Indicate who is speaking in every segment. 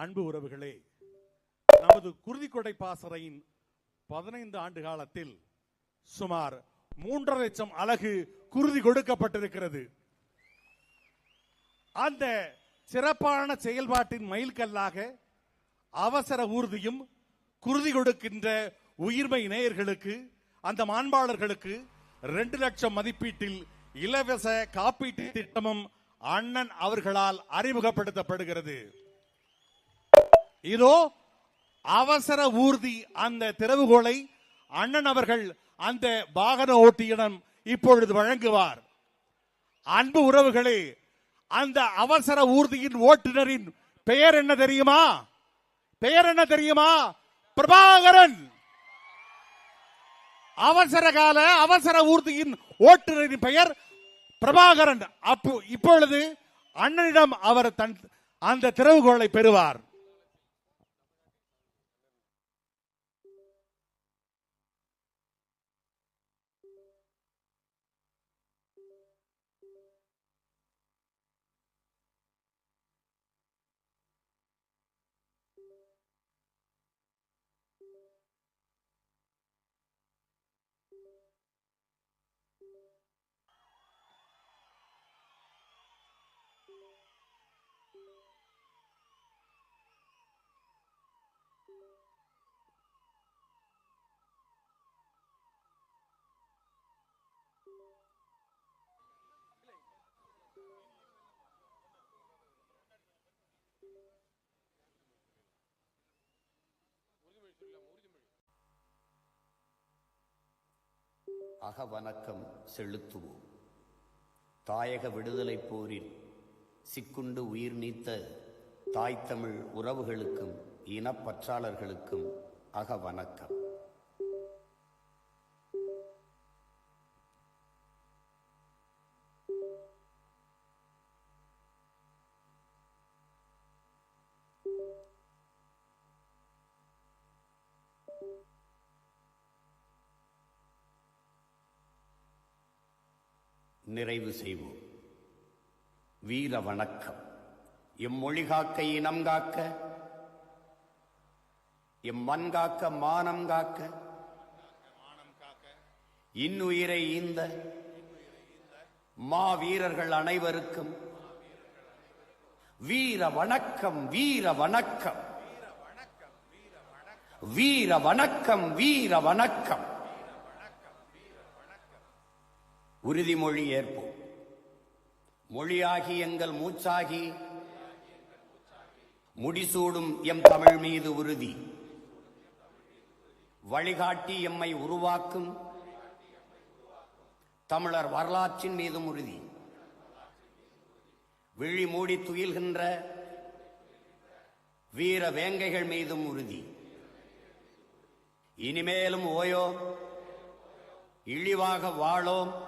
Speaker 1: அன்பு உறவுகளே நமது குருதிக்கொடை பாசறையின் பதினைந்து ஆண்டு காலத்தில் சுமார் மூன்றரை லட்சம் அலகு குருதி கொடுக்கப்பட்டிருக்கிறது. அந்த சிறப்பான செயல்பாட்டின் மைல்கல்லாக அவசர ஊர்தியும் குருதி கொடுக்கின்ற உயிர்மை நேயர்களுக்கு அந்த மாண்பாளர்களுக்கு ரெண்டு லட்சம் மதிப்பீட்டில் இலவச காப்பீட்டு திட்டமும் அண்ணன் அவர்களால் அறிமுகப்படுத்தப்படுகிறது. இதோ அவசர ஊர்தி அந்த திறவுகோலை அண்ணன் அவர்கள் அந்த வாகன ஓட்டியிடம் இப்பொழுது வழங்குவார். அன்பு உறவுகளே அந்த அவசர ஊர்தியின் ஓட்டுநரின் பெயர் என்ன தெரியுமா? பெயர் என்ன தெரியுமா? பிரபாகரன்! அவசர கால அவசர ஊர்தியின் ஓட்டுநரின் பெயர் பிரபாகரன். அப்போ இப்பொழுது அண்ணனிடம் அவர் தன் அந்த திறவுகோலை பெறுவார்.
Speaker 2: அகவணக்கம் செலுத்துவோம். தாயக விடுதலைப் போரில் சிக்குண்டு உயிர் நீத்த தாய்த்தமிழ் உறவுகளுக்கும் இனப்பற்றாளர்களுக்கும் அகவணக்கம். நிறைவு செய்வோம். வீர வணக்கம். இம்மொழி காக்க இனம் காக்க இம்மண் காக்க மானம் காக்க இன்னுயிரை ஈந்த மா வீரர்கள் அனைவருக்கும் வீர வணக்கம் வீர வணக்கம். வீர வணக்கம் வீர வணக்கம். உறுதிமொழி ஏற்போம். மொழியாகி எங்கள் மூச்சாகி முடிசூடும் எம் தமிழ் மீது உறுதி. வழிகாட்டி எம்மை உருவாக்கும் தமிழர் வரலாற்றின் மீதும் உறுதி. விழி மூடி துயில்கின்ற வீர வேங்கைகள் மீதும் உறுதி. இனிமேலும் ஓயோ இழிவாக வாழோம்.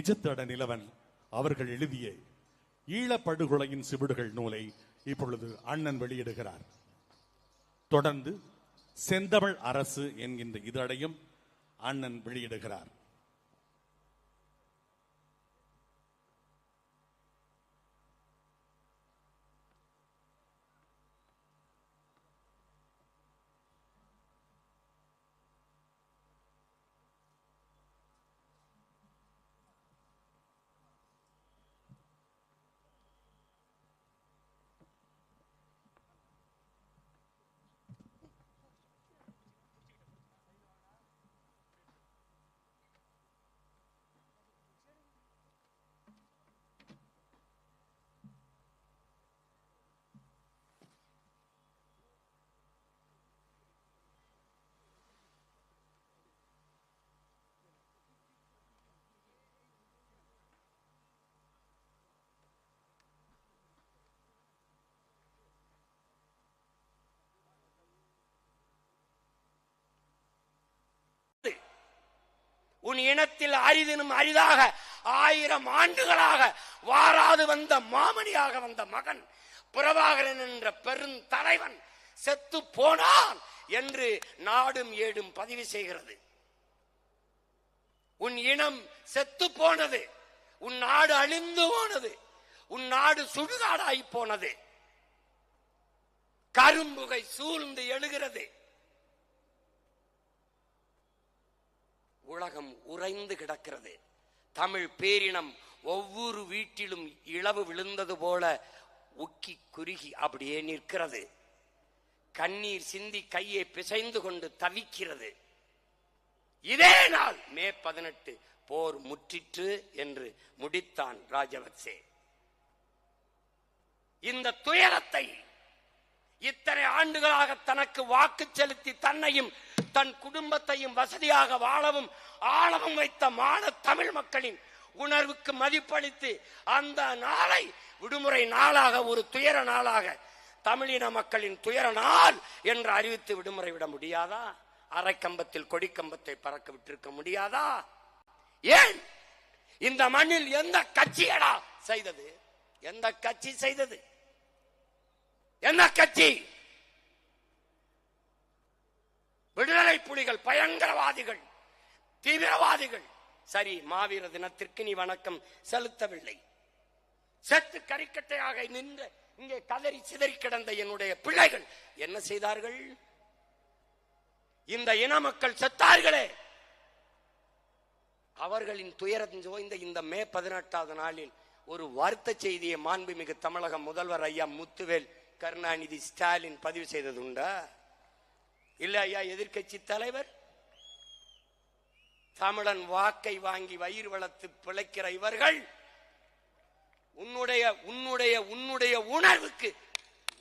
Speaker 1: நிஜத்தட நிலவன் அவர்கள் எழுதிய ஈழப்படுகொலையின் சிவிடுகள் நூலை இப்பொழுது அண்ணன் வெளியிடுகிறார். தொடர்ந்து செந்தமிழ் அரசு என்கின்ற இதழையும் அண்ணன் வெளியிடுகிறார்.
Speaker 2: உன் இனத்தில் அரிதினும் அரிதாக ஆயிரம் ஆண்டுகளாக வாராது வந்த மாமணியாக வந்த மகன் பிரபாகரன் என்ற பெருந்தலைவன் செத்து போனான் என்று நாடும் ஏடும் பதிவு செய்கிறது. உன் இனம் செத்து போனது உன் நாடு அழிந்து போனது உன் நாடு சுடுகாடாய் போனது. கரும்புகை சூழ்ந்து எழுகிறது. உலகம் உறைந்து கிடக்கிறது. தமிழ் பேரினம் ஒவ்வொரு வீட்டிலும் இளவு விழுந்தது போல உக்கி குறுகி அப்படியே நிற்கிறது. கண்ணீர் சிந்தி கையை பிசைந்து கொண்டு தவிக்கிறது. இதே நாள் மே பதினெட்டு போர் முற்றிற்று என்று முடித்தான் ராஜபக்சே. இந்த துயரத்தை இத்தனை ஆண்டுகளாக தனக்கு வாக்கு செலுத்தி தன்னையும் தன் குடும்பத்தையும் வசதியாக வாழவும் ஆளவும் வைத்த மான தமிழ் மக்களின் உணர்வுக்கு மதிப்பளித்து அந்த நாளை விடுமுறை நாளாக ஒரு துயர நாளாக தமிழின மக்களின் துயர நாள் என்று அறிவித்து விடுமுறை விட முடியாதா? அரைக்கம்பத்தில் கொடிக்கம்பத்தை பறக்க விட்டிருக்க முடியாதா? ஏன்? இந்த மண்ணில் எந்த கட்சியடா செய்தது? எந்த கட்சி செய்தது? என்ன கட்சி விடுதலை புலிகள் தீவிரவாதிகள். தீவிரவாதிகள். சரி மாவீர தினத்திற்கு நீ வணக்கம். செலுத்தவில்லை. செத்து கறிக்கட்டையாக நின்ற இங்கே கதறி சிதறி கிடந்த என்னுடைய பிள்ளைகள் என்ன செய்தார்கள்? இந்த இன மக்கள் செத்தார்களே. அவர்களின் துயரம் ஜோய்ந்த இந்த மே பதினெட்டாவது நாளில் ஒரு வருத்த செய்தியை மாண்புமிகு தமிழக முதல்வர் ஐயா முத்துவேல் கருணாநிதி ஸ்டாலின் பதிவு செய்தது உண்டா? இல்ல ஐயா எதிர்கட்சி தலைவர்? தமிழன் வாக்கை வாங்கி வயிறு வளர்த்து பிழைக்கிற இவர்கள் உன்னுடைய உன்னுடைய உன்னுடைய உணர்வுக்கு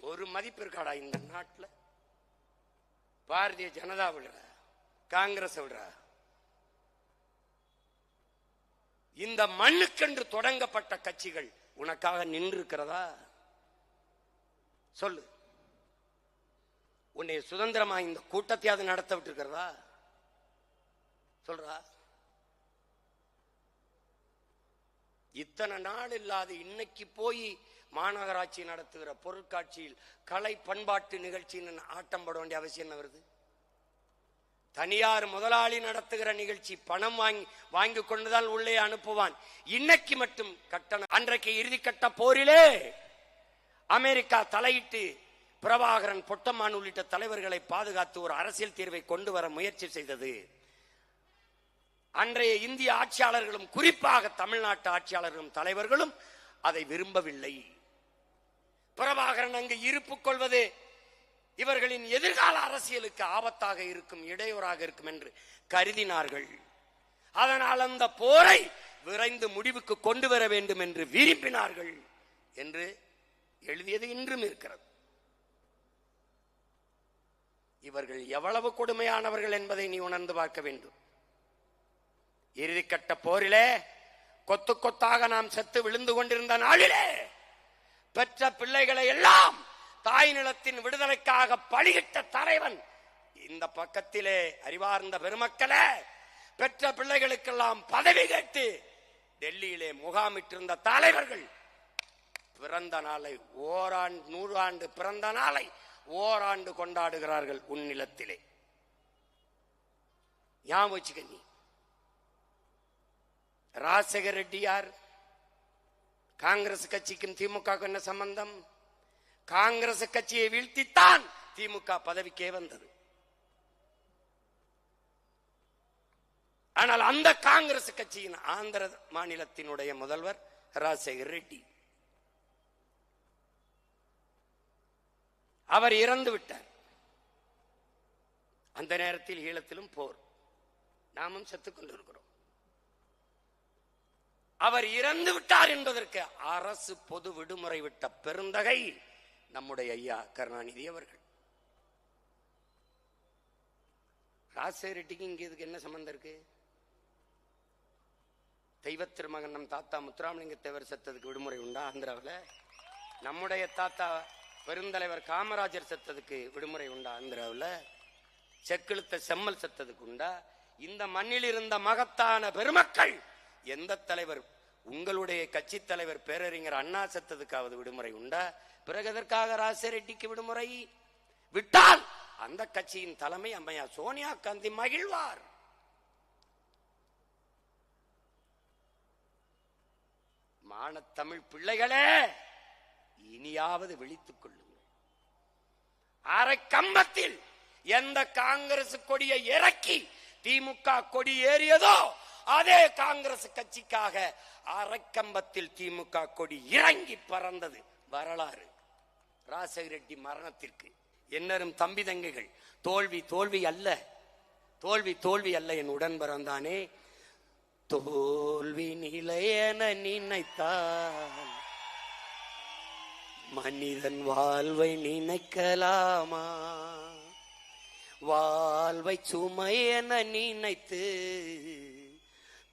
Speaker 2: ஒரு மதிப்பு இருக்காடா இந்த நாட்டுல? பாரதிய ஜனதா விடுற காங்கிரஸ் விடுற. இந்த மண்ணுக்கென்று தொடங்கப்பட்ட கட்சிகள் உனக்காக நின்றிருக்கிறதா? சொல்லு. உன்னை சுதந்திரமா இந்த கூட்டத்தையாவது நடத்த விட்டு இருக்கிறதா சொல்றா? இத்தனை நாள் இல்லாத இன்னைக்கு போய் மாநகராட்சி நடத்துகிற பொருட்காட்சியில் கலை பண்பாட்டு நிகழ்ச்சின்னு ஆட்டம் பட வேண்டிய அவசியம் என்ன வருது? தனியார் முதலாளி நடத்துகிற நிகழ்ச்சி பணம் வாங்கி வாங்கி கொண்டுதான் உள்ளே அனுப்புவான். இன்னைக்கு மட்டும் கட்டணம். அன்றைக்கு இறுதி கட்ட போரிலே அமெரிக்கா தலையிட்டு பிரபாகரன் பொட்டம்மான் உள்ளிட்ட தலைவர்களை பாதுகாத்து ஒரு அரசியல் தீர்வை கொண்டு வர முயற்சி செய்தது. அன்றைய இந்திய ஆட்சியாளர்களும் குறிப்பாக தமிழ்நாட்டு ஆட்சியாளர்களும் தலைவர்களும் அதை விரும்பவில்லை. பிரபாகரன் அங்கு இருப்பு கொள்வது இவர்களின் எதிர்கால அரசியலுக்கு ஆபத்தாக இருக்கும் இடையூறாக இருக்கும் என்று கருதினார்கள். அதனால் அந்த போரை விரைந்து முடிவுக்கு கொண்டு வர வேண்டும் என்று விரும்பினார்கள் என்று எழுதியது இன்றும் இருக்கிறது. இவர்கள் எவ்வளவு கொடுமையானவர்கள் என்பதை நீ உணர்ந்து பார்க்க வேண்டும். இறுதிக்கட்ட போரிலே கொத்து கொத்தாக நாம் செத்து விழுந்து கொண்டிருந்த நாளிலே பெற்ற பிள்ளைகளை எல்லாம் தாய் நிலத்தின் விடுதலைக்காக பலியிட்ட தலைவன் இந்த பக்கத்திலே அறிவார்ந்த பெருமக்களே பெற்ற பிள்ளைகளுக்கெல்லாம் பதவி கேட்டு டெல்லியிலே முகாமிட்டிருந்த தலைவர்கள் பிறந்த நாளை ஓராண்டு நூறாண்டு பிறந்த நாளை ஓராண்டு கொண்டாடுகிறார்கள் உன் நிலத்திலே. ஞாபகம் வச்சுக்க நீ. ராஜசேகர் ரெட்டியார் காங்கிரஸ் கட்சிக்கும் திமுக என்ன சம்பந்தம்? காங்கிரஸ் கட்சியை வீழ்த்தித்தான் திமுக பதவிக்கே வந்தது. ஆனால் அந்த காங்கிரஸ் கட்சியின் ஆந்திர மாநிலத்தினுடைய முதல்வர் ராஜசேகர் ரெட்டி. அவர் இறந்து விட்டார். அந்த நேரத்தில் ஈழத்திலும் போர். நாமும் செத்துக்கொண்டிருக்கிறோம் அவர் இறந்து விட்டார் என்பதற்கு அரசு பொது விடுமுறை விட்ட பெருந்தகை நம்முடைய ஐயா கருணாநிதி அவர்கள். ராஜசேகர் இங்க இதுக்கு என்ன சம்பந்தம் இருக்கு? தெய்வ திருமகன் நம் தாத்தா முத்துராமலிங்க தேவர் செத்ததுக்கு விடுமுறை உண்டா ஆந்திராவில்? நம்முடைய தாத்தா பெருந்தலைவர் காமராஜர் செத்ததுக்கு விடுமுறை உண்டா ஆந்திராவில்? செக்கெழுத்த செம்மல் செத்ததுக்கு உண்டா?
Speaker 3: இந்த மண்ணில் இருந்த மகத்தான பெருமக்கள் எந்த தலைவர் உங்களுடைய கட்சி தலைவர் பேரறிஞர் அண்ணா செத்ததுக்காவது விடுமுறை உண்டா? பிறகு எதற்காக ராசரெட்டிக்கு விடுமுறை? விட்டால் அந்த கட்சியின் தலைமை அம்மையா சோனியா காந்தி மகிழ்வார். மானத்தமிழ் பிள்ளைகளே இனியாவது விழித்துக் கொள்ளுங்கள். அரை கம்பத்தில் எந்த காங்கிரஸ் கொடியை இறக்கி திமுக கொடி ஏறியதோ அதே காங்கிரஸ் கட்சிக்காக அரைக்கம்பத்தில் திமுக கொடி இறங்கி பறந்தது வரலாறு. ராஜசேகர ரெட்டி மரணத்திற்கு. என்னரும் தம்பி தங்கைகள் தோல்வி தோல்வி அல்ல. தோல்வி தோல்வி அல்ல என் உடன் பிறந்தானே. தோல்வி நிலையென நினைத்தால் மனிதன் வாழ்வை நினைக்கலாமா? வாழ்வை சுமை என நினைத்து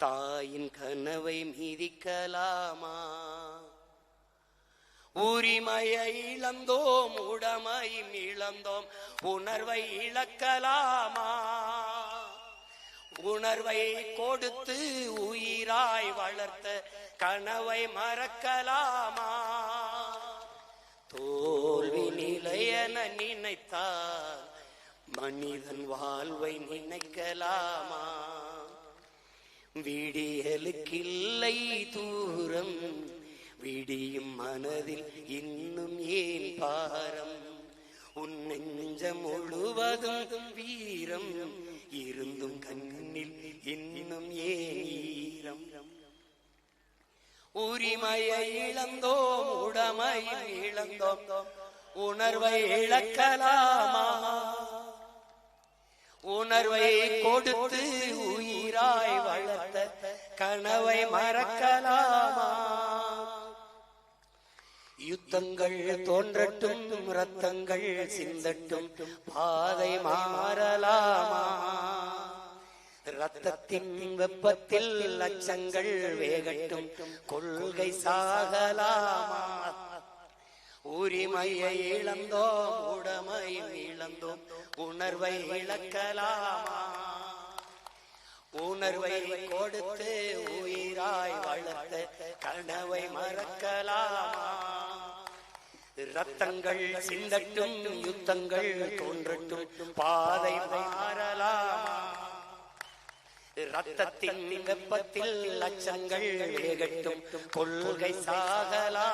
Speaker 3: தாயின் கனவை மீதிக்கலாமா? உரிமையை இழந்தோம் உடமையும் இழந்தோம் உணர்வை இழக்கலாமா? உணர்வை கொடுத்து உயிராய் வளர்த்த கனவை மறக்கலாமா? தோல்வி நிலையென நினைத்தால் மனிதன் வாழ்வை நினைக்கலாமா? விடியலுக்கில்லை தூரம். விடியும் மனதில் இன்னும் ஏன் பாரம்? உன் நெஞ்சம் முழுவதும் வீரம். இருந்தும் கண்ணில் இன்னும் ஏன் ஈரம்? உரிமையை இழந்தோம் உடமையை இழந்தோம். உணர்வை இழக்கலாமா? உணர்வை கொடுத்து உயிராய் வள கனவை மறக்கலாமா? யுத்தங்கள் தோன்றட்டும் ரத்தங்கள் சிந்தட்டும் பாதை மாறலாமா? ரத்தத்தின் வெப்பத்தில் லட்சங்கள் வேகட்டும் கொள்கை சாகலாமா? உரிமையை இழந்தோம் உடமையை இழந்தோம் உணர்வை இழக்கலாமா? உணர்வை கொடுத்து உயிராய் வளர்த்த கனவை மறக்கலாமா? ரத்தங்கள் சிந்தட்டும் யுத்தங்கள் தோன்றட்டும் பாதை மாறலாமா? ரத்தத்தின் வெப்பத்தில் லட்சங்கள் வேகட்டும் கொள்கை சாகலாமா?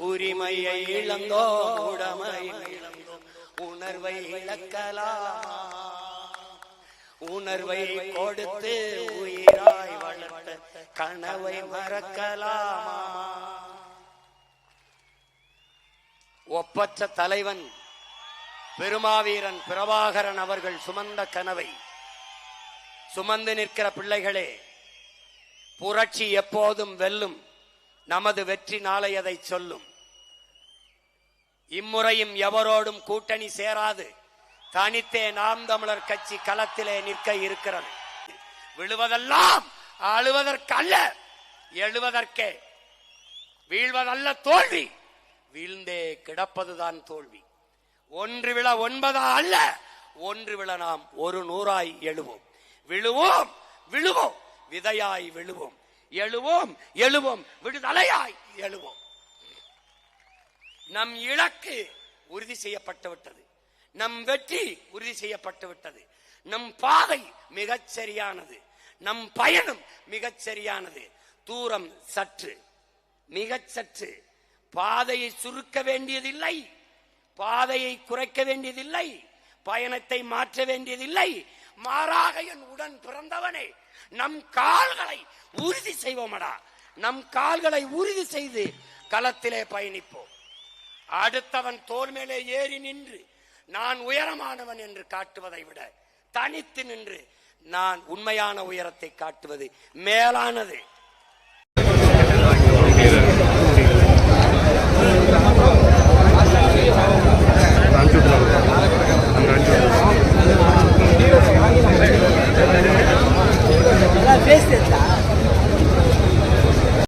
Speaker 3: உரிமையை இழந்தோ உடமை இழந்தோ உணர்வை இழக்கலாமா? உணர்வை கொடுத்து உயிராய் வளர்த்த கனவை மறக்கலாமா? ஒப்பற்ற தலைவன் பெருமாவீரன் பிரபாகரன் அவர்கள் சுமந்த கனவை. சுமந்து நிற்கிற பிள்ளைகளே புரட்சி எப்போதும் வெல்லும். நமது வெற்றி நாளை அதை சொல்லும். இம்முறையும் எவரோடும் கூட்டணி சேராது. தனித்தே நாம் தமிழர் கட்சி களத்திலே நிற்க இருக்கிறது. விழுவதெல்லாம் அழுவதற்கல்ல எழுவதற்கே. வீழ்வதல்ல தோல்வி. வீழ்ந்தே கிடப்பதுதான் தோல்வி. ஒன்று விழ ஒன்பதா அல்ல ஒன்று விழ நாம் ஒரு நூறாய் எழுவோம். விழுவோம் விழுவோம் விதையாய் விழுவோம். எழுவோம் எழுவோம் விடுதலையாய் எழுவோம். நம் இலக்கு உறுதி செய்யப்பட்டு விட்டது. நம் வெற்றி உறுதி செய்யப்பட்டு விட்டது. நம் பாதை மிகச் சரியானது நம் பயணம் மிகச் சரியானது தூரம் சற்று மிகச் சற்று பாதையை சுருக்க வேண்டியதில்லை. பாதையை குறைக்க வேண்டியதில்லை. பயணத்தை மாற்ற வேண்டியதில்லை. மாறாக என் உடன் பிறந்தவனே நம் கால்களை உறுதி செய்வோமடா. நம் கால்களை உறுதி செய்து களத்திலே பயணிப்போம். அடுத்தவன் தோல் மேலே ஏறி நின்று நான் உயரமானவன் என்று காட்டுவதை விட தனித்து நின்று நான் உண்மையான உயரத்தை காட்டுவது மேலானது. பேசுறா